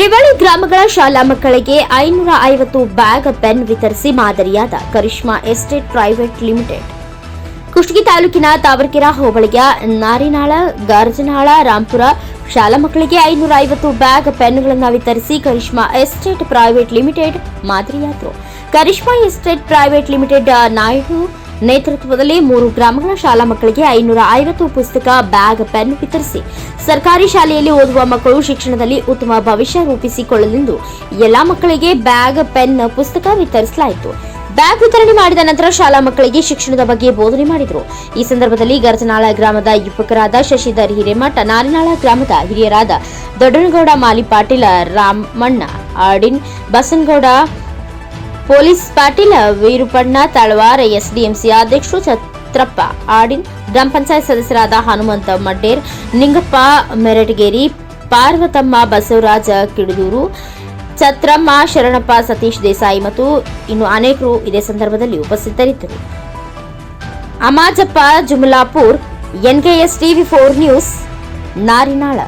ತ್ರಿವಳಿ ಗ್ರಾಮಗಳ ಶಾಲಾ ಮಕ್ಕಳಿಗೆ ಐನೂರ ಐವತ್ತು ಬ್ಯಾಗ್ ಪೆನ್ ವಿತರಿಸಿ ಮಾದರಿಯಾದ Karishma estate private limited. Kushtagi ತಾಲೂಕಿನ ತಾವರಕೆರೆ ಹೋಬಳಿಯ ನಾರಿನಾಳ, ಗಾರ್ಜನಾಳ, ರಾಂಪುರ ಶಾಲಾ ಮಕ್ಕಳಿಗೆ ಐನೂರ ಐವತ್ತು ಬ್ಯಾಗ್ ಪೆನ್ಗಳನ್ನು ವಿತರಿಸಿ Karishma estate private limited ಮಾದರಿಯಾದರು. Karishma estate private limited Naidu ನೇತೃತ್ವದಲ್ಲಿ ಮೂರು ಗ್ರಾಮಗಳ ಶಾಲಾ ಮಕ್ಕಳಿಗೆ ಐನೂರ ಐವತ್ತು ಪುಸ್ತಕ, ಬ್ಯಾಗ್, ಪೆನ್ ವಿತರಿಸಿ ಸರ್ಕಾರಿ ಶಾಲೆಯಲ್ಲಿ ಓದುವ ಮಕ್ಕಳು ಶಿಕ್ಷಣದಲ್ಲಿ ಉತ್ತಮ ಭವಿಷ್ಯ ರೂಪಿಸಿಕೊಳ್ಳಲೆಂದು ಎಲ್ಲಾ ಮಕ್ಕಳಿಗೆ ಬ್ಯಾಗ್, ಪೆನ್, ಪುಸ್ತಕ ವಿತರಿಸಲಾಯಿತು. ಬ್ಯಾಗ್ ವಿತರಣೆ ಮಾಡಿದ ನಂತರ ಶಾಲಾ ಮಕ್ಕಳಿಗೆ ಶಿಕ್ಷಣದ ಬಗ್ಗೆ ಬೋಧನೆ ಮಾಡಿದರು. ಈ ಸಂದರ್ಭದಲ್ಲಿ ಗರ್ಜನಾಳ ಗ್ರಾಮದ ಯುವಕರಾದ ಶಶಿಧರ್ ಹಿರೇಮಠ, ನಾರಿನಾಳ ಗ್ರಾಮದ ಹಿರಿಯರಾದ ದೊಡ್ಡನಗೌಡ, ಮಾಲಿ ಪಾಟೀಲ, ರಾಮಣ್ಣ, ಆಡಿನ್, ಬಸನಗೌಡ ಪೊಲೀಸ್ ಪಾಟೀಲ ವೀರುಪಣ್ಣ ತಳವಾರ ಎಸ್ಡಿಎಂಸಿ ಅಧ್ಯಕ್ಷರು ಛತ್ರಪ್ಪ ಆಡಿನ್ ಗ್ರಾಮ ಪಂಚಾಯತ್ ಸದಸ್ಯರಾದ ಹನುಮಂತ ಮಡ್ಡೇರ್, ನಿಂಗಪ್ಪ ಮೆರಟಗೇರಿ, ಪಾರ್ವತಮ್ಮ ಬಸವರಾಜ ಕಿಡಿದೂರು, ಛತ್ರಮ್ಮ ಶರಣಪ್ಪ ಸತೀಶ್ ದೇಸಾಯಿ ಮತ್ತು ಇನ್ನು ಅನೇಕರು ಇದೇ ಸಂದರ್ಭದಲ್ಲಿ ಉಪಸ್ಥಿತರಿದ್ದರು. Amajappa Jumalapur, NKS TV four news, Narinala.